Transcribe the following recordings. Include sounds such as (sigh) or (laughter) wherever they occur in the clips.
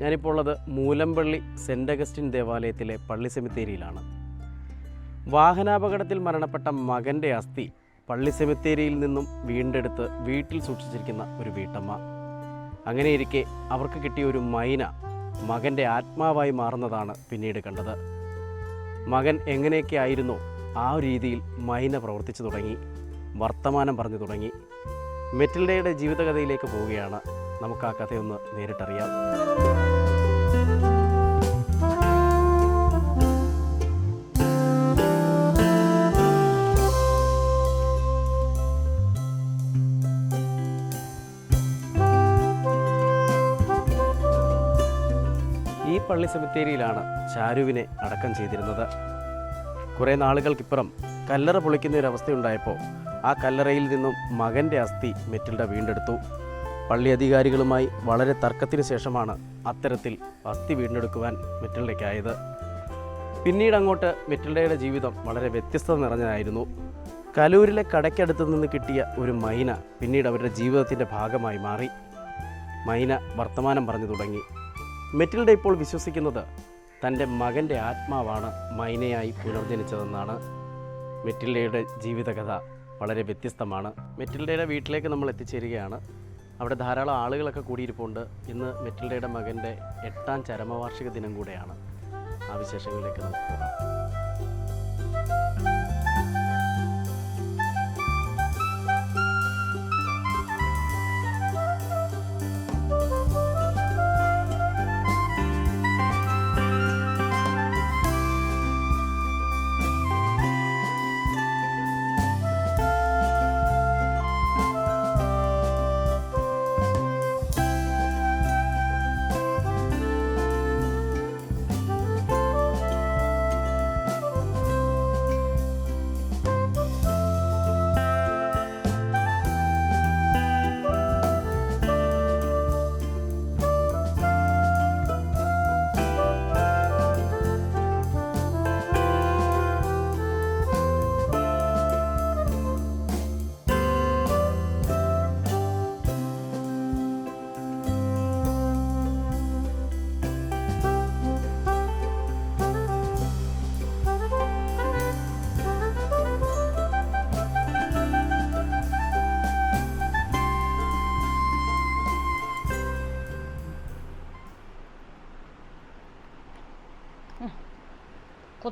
ഞാനിപ്പോൾ ഉള്ളത് Moolampilly saint Augustine ദേവാലയത്തിലെ പള്ളി സെമിത്തേരിയിലാണ്. വാഹനാപകടത്തിൽ മരണപ്പെട്ട മകന്റെ അസ്ഥി പള്ളി സെമിത്തേരിയിൽ നിന്നും വീണ്ടെടുത്ത് വീട്ടിൽ സൂക്ഷിച്ചിരിക്കുന്ന ഒരു വീട്ടമ്മ. അങ്ങനെയിരിക്കെ അവർക്ക് കിട്ടിയ ഒരു മൈന മകന്റെ ആത്മാവായി മാറുന്നതാണ് പിന്നീട് കണ്ടത്. മകൻ എങ്ങനെയൊക്കെ ആയിരുന്നു ആ രീതിയിൽ മൈന പ്രവർത്തിച്ചു തുടങ്ങി വർത്തമാനം പറഞ്ഞു തുടങ്ങി. മെറ്റിൽഡയുടെ ജീവിതകഥയിലേക്ക് പോവുകയാണ്. നമുക്ക് ആ കഥയൊന്ന് നേരിട്ടറിയാം. പള്ളി സെമിത്തേരിയിലാണ് ചാരുവിനെ അടക്കം ചെയ്തിരുന്നത്. കുറേ നാളുകൾക്കിപ്പുറം കല്ലറ പൊളിക്കുന്ന ഒരു അവസ്ഥയുണ്ടായപ്പോൾ ആ കല്ലറയിൽ നിന്നും മകന്റെ അസ്ഥി മെറ്റിൽഡ വീണ്ടെടുത്തു. പള്ളി അധികാരികളുമായി വളരെ തർക്കത്തിന് ശേഷമാണ് അത്തരത്തിൽ അസ്ഥി വീണ്ടെടുക്കുവാൻ മെറ്റിൽഡയ്ക്കായത്. പിന്നീട് അങ്ങോട്ട് മെറ്റിൽഡയുടെ ജീവിതം വളരെ വ്യത്യസ്തത നിറഞ്ഞതായിരുന്നു. കലൂരിലെ കടയ്ക്കടുത്ത് നിന്ന് കിട്ടിയ ഒരു മൈന പിന്നീട് അവരുടെ ജീവിതത്തിന്റെ ഭാഗമായി മാറി. മൈന വർത്തമാനം പറഞ്ഞു തുടങ്ങി. മെറ്റിൽഡ ഇപ്പോൾ വിശ്വസിക്കുന്നത് തന്റെ മകന്റെ ആത്മാവാണ് മൈനയായി പുനർജനിച്ചതെന്നാണ്. മെറ്റിൽഡയുടെ ജീവിതകഥ വളരെ വ്യത്യസ്തമാണ്. മെറ്റിൽഡയുടെ വീട്ടിലേക്ക് നമ്മൾ എത്തിച്ചേരുകയാണ്. അവിടെ ധാരാളം ആളുകളൊക്കെ കൂടിയിരിപ്പുണ്ട്. ഇന്ന് മെറ്റിൽഡയുടെ മകന്റെ എട്ടാം ചരമവാർഷിക ദിനം കൂടെയാണ്. ആ വിശേഷങ്ങളിലേക്ക് നമുക്ക് പോകാം.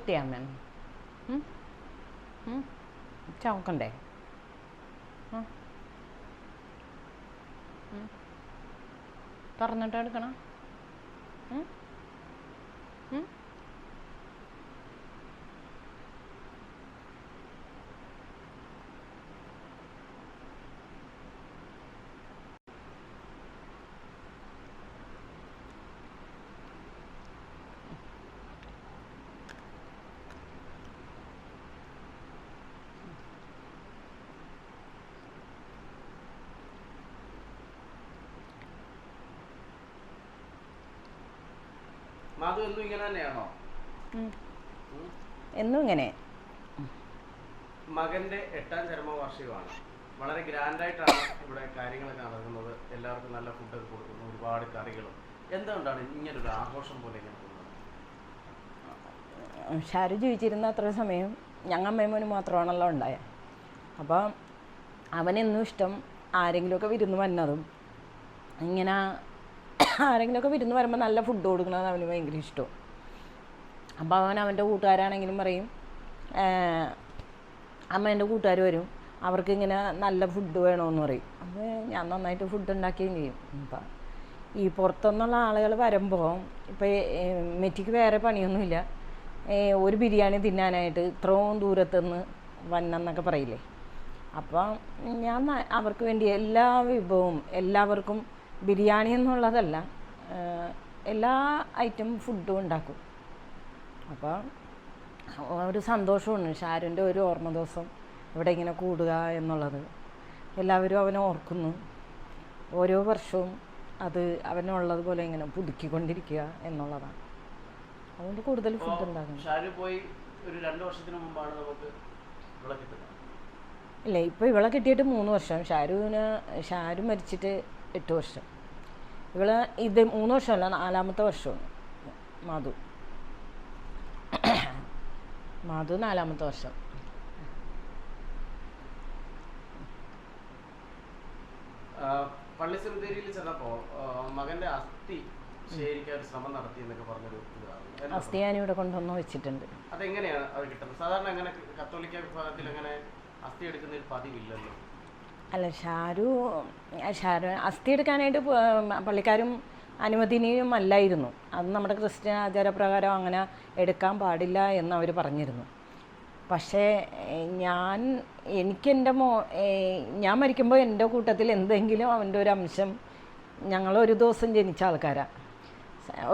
കുത്തിയാൻ വേണം ഉം? ഉം? ചവക്കണ്ടേ? തുറന്നിട്ട് എടുക്കണം മാധു എന്നും ഇങ്ങനെ തന്നെയാണോ. എന്നും ഇങ്ങനെ. മകന്റെ എട്ടാം ചരമവാർഷികമാണ്. വളരെ ഗ്രാൻഡായിട്ടാണ് ഇവിടെ കാര്യങ്ങളൊക്കെ നടക്കുന്നത്. എല്ലാവർക്കും നല്ല ഫുഡൊക്കെ കൊടുക്കുന്നു ഒരുപാട് കറികളും. എന്തുകൊണ്ടാണ് ഇങ്ങനൊരു ആഘോഷം പോലെ ഇങ്ങനെ ഷാരു ജീവിച്ചിരുന്ന അത്ര സമയം ഞങ്ങൾ അമ്മേമോന് മാത്രമാണല്ലോ ഉണ്ടായ. അപ്പം അവനെന്നും ഇഷ്ടം ആരെങ്കിലുമൊക്കെ വിരുന്ന് വന്നതും ഇങ്ങനെ ആരെങ്കിലുമൊക്കെ വിരുന്ന് വരുമ്പോൾ നല്ല ഫുഡ് കൊടുക്കണത് അവന് ഭയങ്കര ഇഷ്ടവും. അപ്പോൾ അവൻ അവന്റെ കൂട്ടുകാരാണെങ്കിലും പറയും അമ്മ എന്റെ കൂട്ടുകാർ വരും. അവർക്ക് ഇങ്ങനെ നല്ല ഫുഡ് വേണമെന്ന് പറയും. അപ്പോൾ ഞാൻ നന്നായിട്ട് ഫുഡ് ഉണ്ടാക്കുകയും ചെയ്യും. അപ്പം ഈ പുറത്തുനിന്നുള്ള ആളുകൾ വരുമ്പോൾ ഇപ്പോൾ മെറ്റിക്ക് വേറെ പണിയൊന്നുമില്ല. ഒരു ബിരിയാണി തിന്നാനായിട്ട് ഇത്രയും ദൂരത്തുനിന്ന് വന്നെന്നൊക്കെ പറയില്ലേ? അപ്പം ഞാൻ അവർക്ക് വേണ്ടി എല്ലാ വിഭവവും എല്ലാവർക്കും ബിരിയാണി എന്നുള്ളതല്ല എല്ലാ ഐറ്റം ഫുഡും ഉണ്ടാക്കും. അപ്പോൾ ഒരു സന്തോഷമാണ് ഷാരുന്റെ ഒരു ഓർമ്മ ദിവസം ഇവിടെ ഇങ്ങനെ കൂടുക എന്നുള്ളത്. എല്ലാവരും അവനെ ഓർക്കുന്നു. ഓരോ വർഷവും അത് അവനുള്ളതുപോലെ ഇങ്ങനെ പുതുക്കിക്കൊണ്ടിരിക്കുക എന്നുള്ളതാണ്. അതുകൊണ്ട് കൂടുതൽ ഫുഡ് ഉണ്ടാകും ഷാരു പോയി ഒരു രണ്ട് വർഷത്തിന് മുമ്പാണ് നമുക്ക് ഇവിടെ കിട്ടുന്നത്. ഇല്ല ഇപ്പോൾ ഇവളെ കിട്ടിയിട്ട് മൂന്ന് വർഷം. ഷാരുവിന് ഷാരു മരിച്ചിട്ട് എട്ട് വർഷം. ഇവൾ ഇത് മൂന്ന് വർഷമല്ല നാലാമത്തെ വർഷമാണ്. മാധു. മാധു നാലാമത്തെ വർഷം. പള്ളി സെമിത്തേരിയിൽ ചെന്നപ്പോ മകന്റെ അസ്ഥി ശ്രമം നടത്തി എന്നൊക്കെ പറഞ്ഞൊരു അസ്ഥി ഞാൻ ഇവിടെ കൊണ്ടുവന്ന് വെച്ചിട്ടുണ്ട്. അതെങ്ങനെയാണ് അത് കിട്ടുന്നത്? സാധാരണ അങ്ങനെ കത്തോലിക്ക വിഭാഗത്തിൽ അങ്ങനെ അസ്ഥി എടുക്കുന്ന ഒരു പതിവില്ലല്ലോ. അല്ല ഷാരു ഷാരു അസ്ഥി എടുക്കാനായിട്ട് പള്ളിക്കാരും അനുവദനീയം അല്ലായിരുന്നു. അത് നമ്മുടെ ക്രിസ്ത്യൻ ആചാരപ്രകാരം അങ്ങനെ എടുക്കാൻ പാടില്ല എന്ന് അവർ പറഞ്ഞിരുന്നു. പക്ഷേ ഞാൻ എനിക്കെന്റെ മോ ഞാൻ മരിക്കുമ്പോൾ എന്റെ കൂട്ടത്തിൽ എന്തെങ്കിലും അവന്റെ ഒരു അംശം ഞങ്ങൾ ഒരു ദിവസം ജനിച്ച ആൾക്കാരാണ്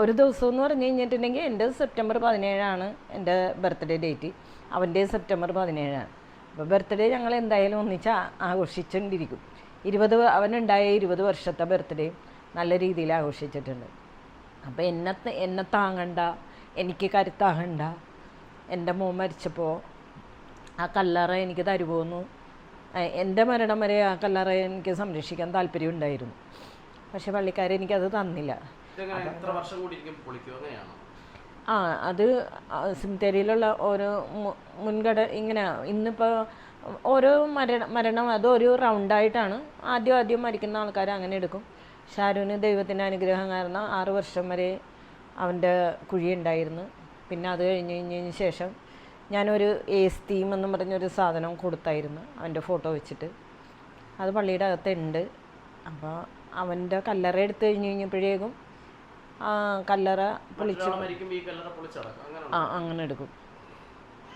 ഒരു ദിവസം എന്ന് പറഞ്ഞു കഴിഞ്ഞിട്ടുണ്ടെങ്കിൽ എന്റെ സെപ്റ്റംബർ പതിനേഴാണ് എന്റെ ബർത്ത്ഡേ ഡേറ്റ്. അവന്റെ സെപ്റ്റംബർ പതിനേഴാണ്. അപ്പോൾ ബർത്ത്ഡേ ഞങ്ങൾ എന്തായാലും ഒന്നിച്ച് ആഘോഷിച്ചുകൊണ്ടിരിക്കും ഇരുപത് അവനുണ്ടായ ഇരുപത് വർഷത്തെ ബർത്ത്ഡേ നല്ല രീതിയിൽ ആഘോഷിച്ചിട്ടുണ്ട്. അപ്പോൾ എന്നെ എന്നെ താങ്ങണ്ട എനിക്ക് കരുത്താകണ്ട. എന്റെ മോൻ മരിച്ചപ്പോൾ ആ കല്ലറ എനിക്ക് തരുപോന്നു എന്റെ മരണം വരെ ആ കല്ലറ എനിക്ക് സംരക്ഷിക്കാൻ താല്പര്യം ഉണ്ടായിരുന്നു. പക്ഷെ പള്ളിക്കാരെനിക്കത് തന്നില്ല. ആ അത് സിംതേരിയിലുള്ള ഓരോ മു- മുൻഗണ ഇങ്ങനെ ഇന്നിപ്പോൾ ഓരോ മരണം മരണം അതൊരു റൗണ്ടായിട്ടാണ് ആദ്യം ആദ്യം മരിക്കുന്ന ആൾക്കാർ അങ്ങനെ എടുക്കും. ഷാരൂന് ദൈവത്തിന്റെ അനുഗ്രഹം കാരണം ആറ് വർഷം വരെ അവന്റെ കുഴി ഉണ്ടായിരുന്നു. പിന്നെ അത് കഴിഞ്ഞ് കഴിഞ്ഞതിന് ശേഷം ഞാനൊരു ഏസ് തീം എന്ന് പറഞ്ഞൊരു സാധനം കൊടുത്തായിരുന്നു അവന്റെ ഫോട്ടോ വെച്ചിട്ട്. അത് പള്ളിയുടെ അകത്തുണ്ട്. അപ്പോൾ അവന്റെ കല്ലറ എടുത്ത് കഴിഞ്ഞ് കഴിഞ്ഞപ്പോഴേക്കും കല്ലറ പൊളിച്ച്. ആ അങ്ങനെ എടുക്കും.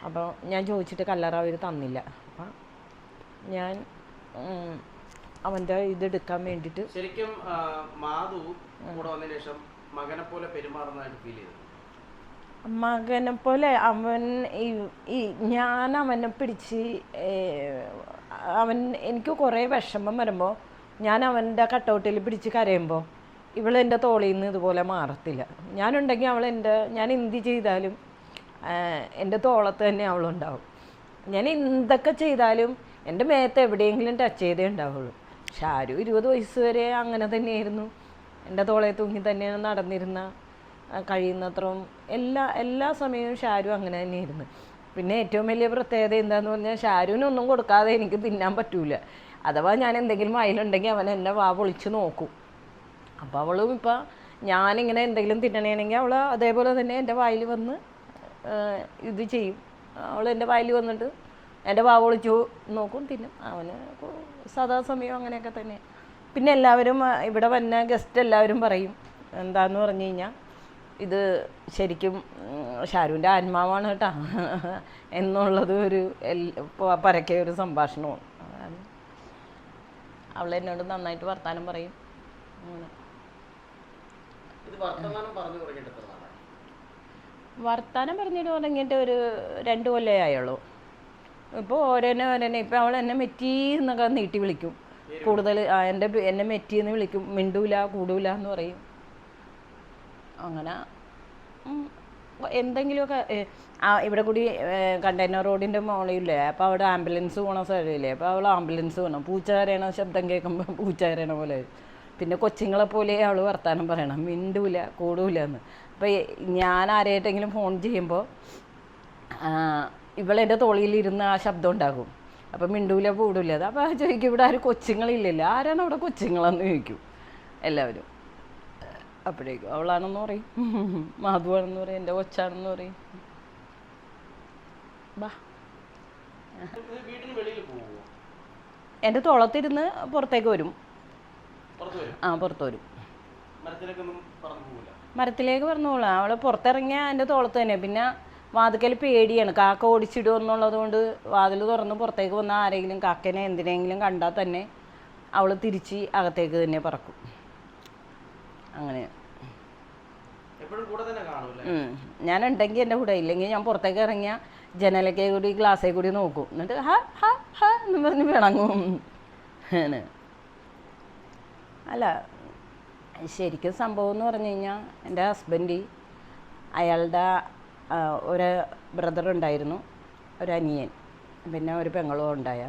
അപ്പോൾ ഞാൻ ചോദിച്ചിട്ട് കല്ലറ അവർ തന്നില്ല. അപ്പം ഞാൻ അവന്റെ ഇതെടുക്കാൻ വേണ്ടിയിട്ട് ശരിക്കും മാധു കൂടെ വന്നതിന് ശേഷം മകനെ പോലെ പെരുമാറുന്നതായിട്ട് ഫീൽ ചെയ്തു. മകനെ പോലെ അവൻ ഈ ഞാൻ അവനെ പിടിച്ച് അവൻ എനിക്ക് കുറേ വിഷമം വരുമ്പോൾ ഞാൻ അവന്റെ കട്ടൗട്ടിൽ പിടിച്ച് കരയുമ്പോൾ ഇവൾ എന്റെ തോളിൽ നിന്ന് ഇതുപോലെ മാറത്തില്ല. ഞാനുണ്ടെങ്കിൽ അവൾ എന്റെ ഞാൻ എന്ത് ചെയ്താലും എന്റെ തോളത്ത് തന്നെ അവളുണ്ടാവും. ഞാൻ എന്തൊക്കെ ചെയ്താലും എന്റെ മേത്ത് എവിടെയെങ്കിലും ടച്ച് ചെയ്തേ ഉണ്ടാവുള്ളൂ. ഷാരു ഇരുപത് വയസ്സ് വരെ അങ്ങനെ തന്നെയായിരുന്നു. എന്റെ തോളെ തൂങ്ങി തന്നെയാണ് നടന്നിരുന്ന കഴിയുന്നത്രയും എല്ലാ എല്ലാ സമയവും ഷാരു അങ്ങനെ തന്നെയായിരുന്നു. പിന്നെ ഏറ്റവും വലിയ പ്രത്യേകത എന്താണെന്ന് പറഞ്ഞാൽ ഷാരുവിനൊന്നും കൊടുക്കാതെ എനിക്ക് തിന്നാൻ പറ്റൂല. അഥവാ ഞാൻ എന്തെങ്കിലും വായിലുണ്ടെങ്കിൽ അവൻ എന്നെ വാ പൊളിച്ച് നോക്കും. അപ്പോൾ അവളും ഇപ്പം ഞാനിങ്ങനെ എന്തെങ്കിലും തിന്നണമെങ്കിൽ അവൾ അതേപോലെ തന്നെ എന്റെ വായിൽ വന്ന് ഇത് ചെയ്യും. അവൾ എന്റെ വായിൽ വന്നിട്ട് എന്റെ വാവ് ഒളിച്ചു നോക്കും തിന്നും. അവന് സദാ സമയം അങ്ങനെയൊക്കെ തന്നെ. പിന്നെ എല്ലാവരും ഇവിടെ വന്ന ഗസ്റ്റ് എല്ലാവരും പറയും എന്താന്ന് പറഞ്ഞു കഴിഞ്ഞാൽ ഇത് ശരിക്കും ഷാരുവിന്റെ ആത്മാവാണ് കേട്ടോ. (laughs) എന്നുള്ളത് ഒരു പരക്കെ ഒരു സംഭാഷണമാണ്. അവൾ എന്നോട് നന്നായിട്ട് വർത്താനം പറയും. അങ്ങനെ. വർത്തമാനം പറഞ്ഞു തുടങ്ങിയിട്ട് ഒരു രണ്ട് കൊല്ലേ ആയുള്ളൂ. ഇപ്പോൾ ഓരോന്നെ ഓരോന്നെ ഇപ്പം അവൾ എന്നെ മെറ്റി എന്നൊക്കെ നീട്ടി വിളിക്കും. കൂടുതൽ എന്റെ എന്നെ മെറ്റി എന്ന് വിളിക്കും. മിണ്ടൂല കൂടൂല എന്ന് പറയും. അങ്ങനെ എന്തെങ്കിലുമൊക്കെ ഇവിടെ കൂടി കണ്ടെയ്നർ റോഡിന്റെ മുകളിലില്ലേ അപ്പോൾ അവിടെ ആംബുലൻസ് പോണ സ്ഥലമില്ലേ? അപ്പോൾ അവൾ ആംബുലൻസ് വേണം പൂച്ച കരയണ ശബ്ദം കേൾക്കുമ്പോൾ പൂച്ച കരയണ പോലെ. പിന്നെ കൊച്ചുങ്ങളെ പോലെ അവൾ വർത്തമാനം പറയണം. മിണ്ടൂല കൂടൂല എന്ന്. അപ്പോൾ ഞാൻ ആരായിട്ടെങ്കിലും ഫോൺ ചെയ്യുമ്പോൾ ഇവളെന്റെ തോളിയിലിരുന്ന് ആ ശബ്ദം ഉണ്ടാകും അപ്പം മിണ്ടൂല കൂടൂല അത് അപ്പോൾ ചോദിക്കും ഇവിടെ ആരും കൊച്ചുങ്ങളില്ലല്ലോ? ആരാണ് അവിടെ കൊച്ചുങ്ങളെന്ന് ചോദിക്കും എല്ലാവരും. അപ്പോഴേക്കും അവളാണെന്ന് പറയും. (laughs) മാധുവാണെന്ന് പറയും എന്റെ കൊച്ചാണെന്ന് പറയും. ബാ എന്റെ തോളത്തിരുന്ന് പുറത്തേക്ക് വരും പുറത്ത് വരും. ആ പുറത്ത് വരും. മരത്തിലേക്ക് പറഞ്ഞോളാം അവൾ പുറത്തിറങ്ങിയ എന്റെ തോളത്ത് തന്നെ. പിന്നെ വാതിക്കൽ പേടിയാണ്. കാക്ക ഓടിച്ചിടുക എന്നുള്ളത് കൊണ്ട് വാതിൽ തുറന്ന് പുറത്തേക്ക് വന്ന ആരെങ്കിലും കാക്കനെ എന്തിനെങ്കിലും കണ്ടാൽ തന്നെ അവൾ തിരിച്ച് അകത്തേക്ക് തന്നെ പറക്കും. അങ്ങനെ. ഞാൻ ഉണ്ടെങ്കിൽ എന്റെ കൂടെ. ഇല്ലെങ്കിൽ ഞാൻ പുറത്തേക്ക് ഇറങ്ങിയ ജനലൊക്കെ കൂടി ഗ്ലാസ്സേ കൂടി നോക്കും. എന്നിട്ട് ഹ ഹ ഹ എന്ന് പറഞ്ഞ് ആണ്. അല്ല ശരിക്കും സംഭവം എന്ന് പറഞ്ഞു കഴിഞ്ഞാൽ എന്റെ ഹസ്ബൻഡ് അയാളുടെ ഒരു ബ്രദർ ഉണ്ടായിരുന്നു ഒരു അനിയൻ പിന്നെ ഒരു പെങ്ങളും ഉണ്ടായ.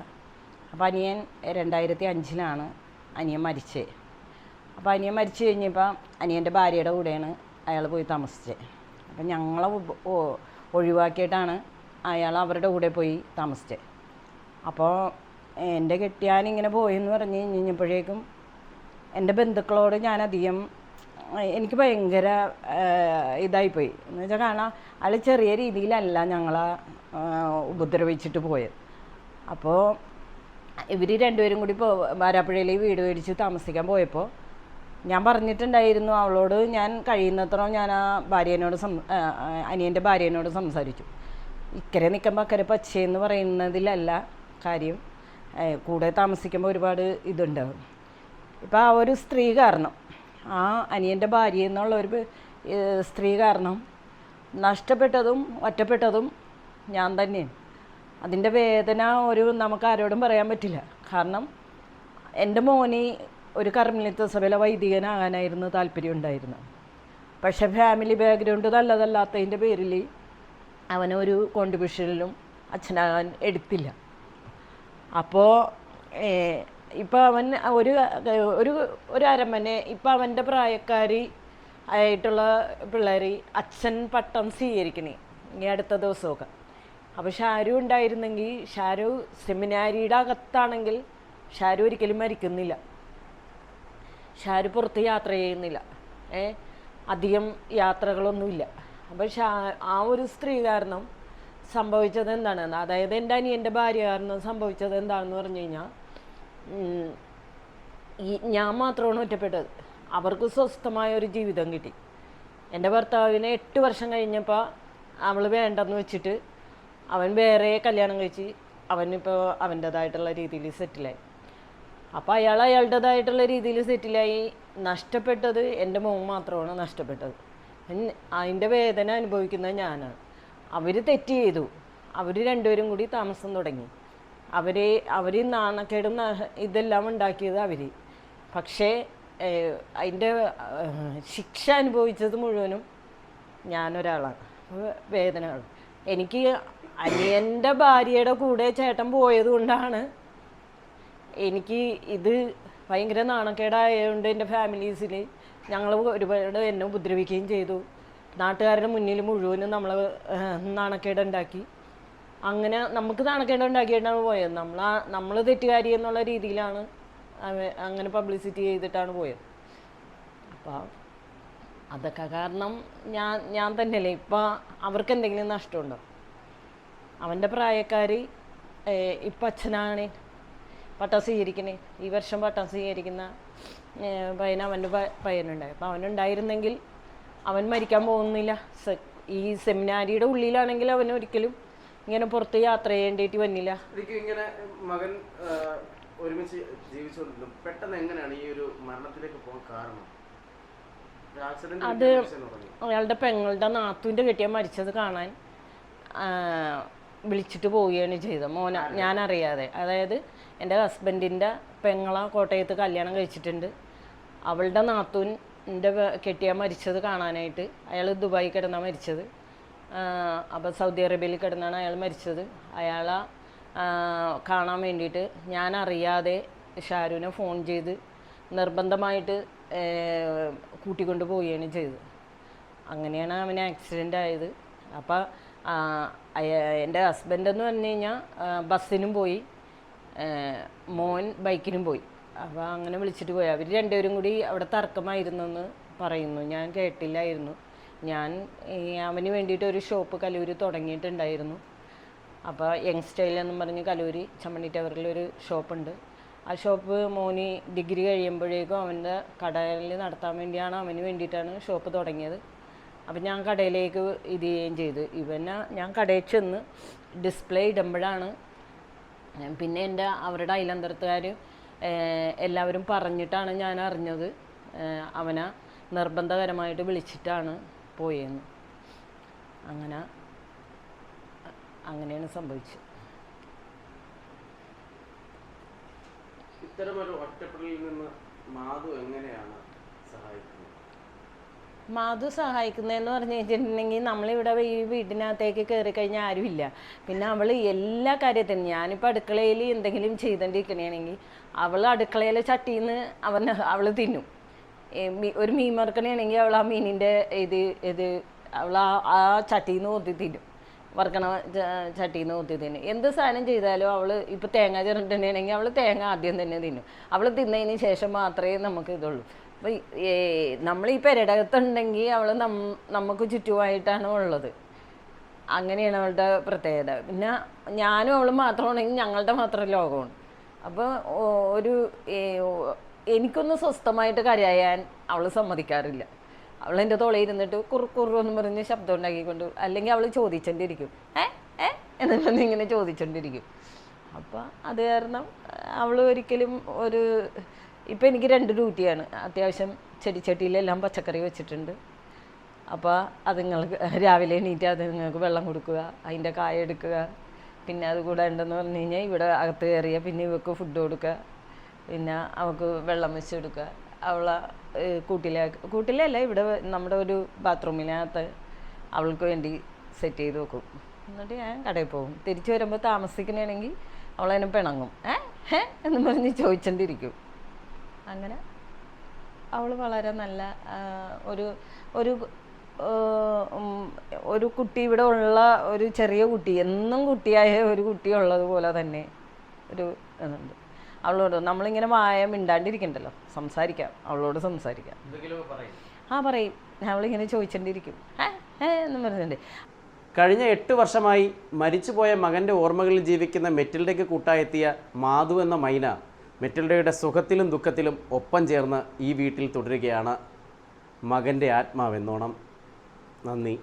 അപ്പോൾ അനിയൻ രണ്ടായിരത്തി അഞ്ചിലാണ് അനിയൻ മരിച്ചത് അപ്പോൾ അനിയൻ മരിച്ചു കഴിഞ്ഞപ്പോൾ അനിയന്റെ ഭാര്യയുടെ കൂടെയാണ് അയാൾ പോയി താമസിച്ചത് അപ്പം ഞങ്ങളെ ഒഴിവാക്കിയിട്ടാണ് അയാൾ അവരുടെ കൂടെ പോയി താമസിച്ചത് അപ്പോൾ എന്റെ കെട്ടിയാൻ ഇങ്ങനെ പോയെന്ന് പറഞ്ഞു കഴിഞ്ഞപ്പോഴേക്കും എന്റെ ബന്ധുക്കളോട് ഞാൻ അധികം എനിക്ക് ഭയങ്കര ഇതായിപ്പോയി. എന്ന് വെച്ചാൽ കാരണം അയാൾ ചെറിയ രീതിയിലല്ല ഞങ്ങളെ ഉപദ്രവിച്ചിട്ട് പോയത്. അപ്പോൾ ഇവർ രണ്ടുപേരും കൂടി ഇപ്പോൾ വാരാപ്പുഴയിൽ വീട് മേടിച്ച് താമസിക്കാൻ പോയപ്പോൾ ഞാൻ പറഞ്ഞിട്ടുണ്ടായിരുന്നു അവളോട് ഞാൻ കഴിയുന്നത്ര ഞാൻ ആ ഭാര്യനോട് സം അനിയന്റെ ഭാര്യേനോട് സംസാരിച്ചു. ഇക്കരെ നിൽക്കുമ്പോൾ അക്കരെ പച്ചയെന്ന് പറയുന്നതിലല്ല കാര്യം. കൂടെ താമസിക്കുമ്പോൾ ഒരുപാട് ഇതുണ്ടാവും. ഇപ്പം ആ ഒരു സ്ത്രീ കാരണം ആ അനിയന്റെ ഭാര്യ എന്നുള്ള ഒരു സ്ത്രീ കാരണം നഷ്ടപ്പെട്ടതും ഒറ്റപ്പെട്ടതും ഞാൻ തന്നെയാണ്. അതിന്റെ വേദന ഒരു നമുക്ക് ആരോടും പറയാൻ പറ്റില്ല. കാരണം എന്റെ മോന് ഒരു കർമ്മലിത്ത സഭയിലെ വൈദികനാകാനായിരുന്നു താല്പര്യം ഉണ്ടായിരുന്നു പക്ഷെ ഫാമിലി ബാക്ക്ഗ്രൗണ്ട് നല്ലതല്ലാത്തതിന്റെ പേരിൽ അവനൊരു കോൺട്രിബ്യൂഷനിലും അച്ഛനാകാൻ എടുത്തില്ല. അപ്പോൾ ഇപ്പോൾ അവൻ ഒരു ഒരു ഒരു അരമനെ ഇപ്പോൾ അവന്റെ പ്രായക്കാരി ആയിട്ടുള്ള പിള്ളേർ അച്ഛൻ പട്ടം സ്വീകരിക്കണേ ഈ അടുത്ത ദിവസമൊക്കെ. അപ്പോൾ ഷാരു ഉണ്ടായിരുന്നെങ്കിൽ ഷാരു സെമിനാരിയുടെ അകത്താണെങ്കിൽ ഷാരു ഒരിക്കലും മരിക്കുന്നില്ല. ഷാരു പുറത്ത് യാത്ര ചെയ്യുന്നില്ല. ഏ അധികം യാത്രകളൊന്നുമില്ല. അപ്പോൾ ഷാ ആ ഒരു സ്ത്രീ കാരണം സംഭവിച്ചത് എന്താണെന്ന് അതായത് എന്റെ അനിയന്റെ ഭാര്യ കാരണം സംഭവിച്ചത് എന്താണെന്ന് പറഞ്ഞു കഴിഞ്ഞാൽ ഞാൻ മാത്രമാണ് ഒറ്റപ്പെട്ടത്. അവർക്ക് സ്വസ്ഥമായ ഒരു ജീവിതം കിട്ടി. എന്റെ ഭർത്താവിന് എട്ട് വർഷം കഴിഞ്ഞപ്പോൾ അവൾ വേണ്ടെന്ന് വെച്ചിട്ട് അവൻ വേറെ കല്യാണം കഴിച്ച് അവനിപ്പോൾ അവന്റേതായിട്ടുള്ള രീതിയിൽ സെറ്റിലായി അപ്പോൾ അയാൾ അയാളുടേതായിട്ടുള്ള രീതിയിൽ സെറ്റിലായി നഷ്ടപ്പെട്ടത് എന്റെ മോൻ മാത്രമാണ് നഷ്ടപ്പെട്ടത്. അതിന്റെ വേദന അനുഭവിക്കുന്നത് ഞാനാണ്. അവർ തെറ്റ് ചെയ്തു. അവർ രണ്ടുപേരും കൂടി താമസം തുടങ്ങി. അവരെ അവർ നാണക്കേടും ഇതെല്ലാം ഉണ്ടാക്കിയത് അവർ പക്ഷേ അതിന്റെ ശിക്ഷ അനുഭവിച്ചത് മുഴുവനും ഞാനൊരാളാണ്. വേദനകൾ എനിക്ക് അനിയന്റെ ഭാര്യയുടെ കൂടെ ചേട്ടൻ പോയത് കൊണ്ടാണ് എനിക്ക് ഇത് ഭയങ്കര നാണക്കേടായതുകൊണ്ട് എന്റെ ഫാമിലീസിൽ ഞങ്ങൾ ഒരുപാട് എന്നെ ഉപദ്രവിക്കുകയും ചെയ്തു. നാട്ടുകാരുടെ മുന്നിൽ മുഴുവനും നമ്മൾ നാണക്കേടുണ്ടാക്കി. അങ്ങനെ നമുക്ക് നാണക്കേട് ഉണ്ടാക്കിയിട്ടാണ് പോയത്. നമ്മൾ നമ്മൾ തെറ്റുകാരി എന്നുള്ള രീതിയിലാണ് അങ്ങനെ പബ്ലിസിറ്റി ചെയ്തിട്ടാണ് പോയത്. അപ്പോൾ അതൊക്കെ കാരണം ഞാൻ ഞാൻ തന്നെയല്ലേ. ഇപ്പൊ അവർക്ക് എന്തെങ്കിലും നഷ്ടമുണ്ടോ? അവന്റെ പ്രായക്കാർ ഇപ്പം അച്ഛനാണ് പട്ടം സ്വീകരിക്കണേ. ഈ വർഷം പട്ടം സ്വീകരിക്കുന്ന പയ്യൻ അവന്റെ പയ്യനുണ്ടായി. അപ്പോൾ അവനുണ്ടായിരുന്നെങ്കിൽ അവൻ മരിക്കാൻ പോകുന്നില്ല. ഈ സെമിനാരിയുടെ ഉള്ളിലാണെങ്കിൽ അവൻ ഒരിക്കലും ഇങ്ങനെ പുറത്ത് യാത്ര ചെയ്യേണ്ടിട്ട് വന്നില്ല. ഇങ്ങനെ മകൻ ഒരുമിച്ച് ജീവിച്ചുകൊണ്ടിരുന്നു പെട്ടെന്ന് എങ്ങനെയാണ് ഈ ഒരു മരണത്തിലേക്ക് പോകാൻ കാരണം? അത്. അയാളുടെ പെങ്ങളുടെ നാത്തുവിന്റെ കെട്ടിയ മരിച്ചത് കാണാൻ വിളിച്ചിട്ട് പോവുകയാണ് ചെയ്തത്. മോന ഞാനറിയാതെ. അതായത് എന്റെ ഹസ്ബൻഡിന്റെ പെങ്ങളെ കോട്ടയത്ത് കല്യാണം കഴിച്ചിട്ടുണ്ട്. അവളുടെ നാത്തൂന്റെ കെട്ടിയ മരിച്ചത് കാണാനായിട്ട് അയാൾ ദുബായി കിടന്നാണ് മരിച്ചത്. അപ്പോൾ സൗദി അറേബ്യയിൽ കിടന്നാണ് അയാൾ മരിച്ചത്. അയാളെ കാണാൻ വേണ്ടിയിട്ട് ഞാൻ അറിയാതെ ഷാരുവിനെ ഫോൺ ചെയ്ത് നിർബന്ധമായിട്ട് കൂട്ടിക്കൊണ്ട് പോവുകയാണ് ചെയ്തത്. അങ്ങനെയാണ് അവന് ആക്സിഡന്റ് ആയത്. അപ്പോൾ എന്റെ ഹസ്ബൻഡ് എന്ന് പറഞ്ഞു കഴിഞ്ഞാൽ ബസ്സിനും പോയി മോൻ ബൈക്കിനും പോയി. അപ്പോൾ അങ്ങനെ വിളിച്ചിട്ട് പോയി. അവർ രണ്ടുപേരും കൂടി അവിടെ തർക്കമായിരുന്നു എന്ന് പറയുന്നു. ഞാൻ കേട്ടില്ലായിരുന്നു. ഞാൻ അവന് വേണ്ടിയിട്ട് ഒരു ഷോപ്പ് കലൂരി തുടങ്ങിയിട്ടുണ്ടായിരുന്നു. അപ്പോൾ യങ് സ്റ്റൈൽ എന്നും പറഞ്ഞ് കലൂരി ചമ്മണി ടവറിലൊരു ഷോപ്പുണ്ട്. ആ ഷോപ്പ് മോനി ഡിഗ്രി കഴിയുമ്പോഴേക്കും അവന്റെ കടയിൽ നടത്താൻ വേണ്ടിയാണ് അവന് വേണ്ടിയിട്ടാണ് ഷോപ്പ് തുടങ്ങിയത്. അപ്പം ഞാൻ കടയിലേക്ക് ഇത് ചെയ്യുകയും ചെയ്തു. ഇവനെ ഞാൻ കടയിൽ ചെന്ന് ഡിസ്പ്ലേ ഇടുമ്പോഴാണ് പിന്നെ എന്റെ അവരുടെ അയലന്തരത്തുകാർ എല്ലാവരും പറഞ്ഞിട്ടാണ് ഞാൻ അറിഞ്ഞത്. അവനെ നിർബന്ധകരമായിട്ട് വിളിച്ചിട്ടാണ്. പോയെന്ന് അങ്ങനെ അങ്ങനെയാണ് സംഭവിച്ചത്. ഇത്തരമൊരു ഒറ്റപ്പെടലിൽ നിന്ന് മാധു എങ്ങനെയാണ് സഹായിക്കുന്നത്? മാധു സഹായിക്കുന്നതെന്ന് പറഞ്ഞു കഴിഞ്ഞിട്ടുണ്ടെങ്കിൽ നമ്മളിവിടെ ഈ വീടിനകത്തേക്ക് കയറി കഴിഞ്ഞാൽ ആരുമില്ല. പിന്നെ അവൾ എല്ലാ കാര്യത്തിനും ഞാനിപ്പോൾ അടുക്കളയിൽ എന്തെങ്കിലും ചെയ്തുകൊണ്ടിരിക്കണമെങ്കിൽ അവൾ അടുക്കളയിലെ ചട്ടിയിൽ നിന്ന് അവൻ അവൾ തിന്നും. ഒരു മീൻ വറുക്കണയാണെങ്കിൽ അവൾ ആ മീനിന്റെ ഇത് ഇത് അവൾ ആ ആ ചട്ടിയിൽ നിന്ന് ഊത്തി വറുക്കണ ചട്ടിന്ന് നിന്ന് തിന്നും. എന്ത് സാധനം ചെയ്താലും അവൾ ഇപ്പോൾ തേങ്ങ ചിരണ്ടണെങ്കിൽ അവൾ തേങ്ങ ആദ്യം തന്നെ തിന്നും. അവൾ തിന്നതിന് ശേഷം മാത്രമേ നമുക്ക് ഇതുള്ളൂ. അപ്പോൾ നമ്മൾ ഈ പെരടകത്തുണ്ടെങ്കിൽ അവൾ നം നമുക്ക് ചുറ്റുമായിട്ടാണ് ഉള്ളത്. അങ്ങനെയാണ് അവളുടെ പ്രത്യേകത. പിന്നെ ഞാനും അവളും മാത്രമാണെങ്കിൽ ഞങ്ങളുടെ മാത്രം ലോകമാണ്. അപ്പോൾ ഒരു എനിക്കൊന്ന് സ്വസ്ഥമായിട്ട് കരയാൻ അവൾ സമ്മതിക്കാറില്ല. അവൾ എന്റെ തോളയിൽ ഇരുന്നിട്ട് കുറു കുറു പറഞ്ഞ് ശബ്ദം ഉണ്ടാക്കിക്കൊണ്ട് അല്ലെങ്കിൽ അവൾ ചോദിച്ചോണ്ടിരിക്കും. ഏ? ഏ? എന്ന് പറഞ്ഞ് ഇങ്ങനെ ചോദിച്ചോണ്ടിരിക്കും. അപ്പോൾ അത് കാരണം അവൾ ഒരിക്കലും ഒരു ഇപ്പം എനിക്ക് രണ്ട് ഡ്യൂട്ടിയാണ്. അത്യാവശ്യം ചെടിച്ചട്ടിയിലെല്ലാം പച്ചക്കറി വെച്ചിട്ടുണ്ട്. അപ്പോൾ അതുങ്ങൾക്ക് രാവിലെ എണീറ്റ് അത് നിങ്ങൾക്ക് വെള്ളം കൊടുക്കുക അതിന്റെ കായ എടുക്കുക. പിന്നെ അത് കൂടെ ഉണ്ടെന്ന് പറഞ്ഞു കഴിഞ്ഞാൽ ഇവിടെ അകത്ത് കയറിയ പിന്നെ ഇവക്ക് ഫുഡ് കൊടുക്കുക. പിന്നെ അവൾക്ക് വെള്ളം വെച്ച് കൊടുക്കുക. അവളെ കൂട്ടിലെ കൂട്ടിലല്ല ഇവിടെ നമ്മുടെ ഒരു ബാത്റൂമിനകത്ത് അവൾക്ക് വേണ്ടി സെറ്റ് ചെയ്ത് വെക്കും. എന്നിട്ട് ഞാൻ കടയിൽ പോകും. തിരിച്ചു വരുമ്പോൾ താമസിക്കണമെങ്കിൽ അവളതിനെ പിണങ്ങും. ഏ ഹേ എന്ന് പറഞ്ഞ് ചോദിച്ചോണ്ടിരിക്കും. അങ്ങനെ അവൾ വളരെ നല്ല ഒരു ഒരു ഒരു കുട്ടി ഇവിടെ ഉള്ള ഒരു ചെറിയ കുട്ടി എന്നും കുട്ടിയായ ഒരു കുട്ടി ഉള്ളതുപോലെ തന്നെ ഒരു ഇതുണ്ട്. അവളോട് നമ്മളിങ്ങനെ വായ മിണ്ടാണ്ടിരിക്കണ്ടല്ലോ. സംസാരിക്കാം. അവളോട് സംസാരിക്കാം. ആ പറയും. അവളിങ്ങനെ ചോദിച്ചോണ്ടിരിക്കും. ഏ ഏ എന്ന് പറഞ്ഞിട്ടുണ്ട്. കഴിഞ്ഞ എട്ട് വർഷമായി മരിച്ചുപോയ മകന്റെ ഓർമ്മകളിൽ ജീവിക്കുന്ന മെറ്റിൽഡയ്ക്ക് കൂട്ടായെത്തിയ മാധു എന്ന മൈന മെറ്റിൽഡയുടെ സുഖത്തിലും ദുഃഖത്തിലും ഒപ്പം ചേർന്ന് ഈ വീട്ടിൽ തുടരുകയാണ് മകന്റെ ആത്മാവെന്നോണം. നന്ദി.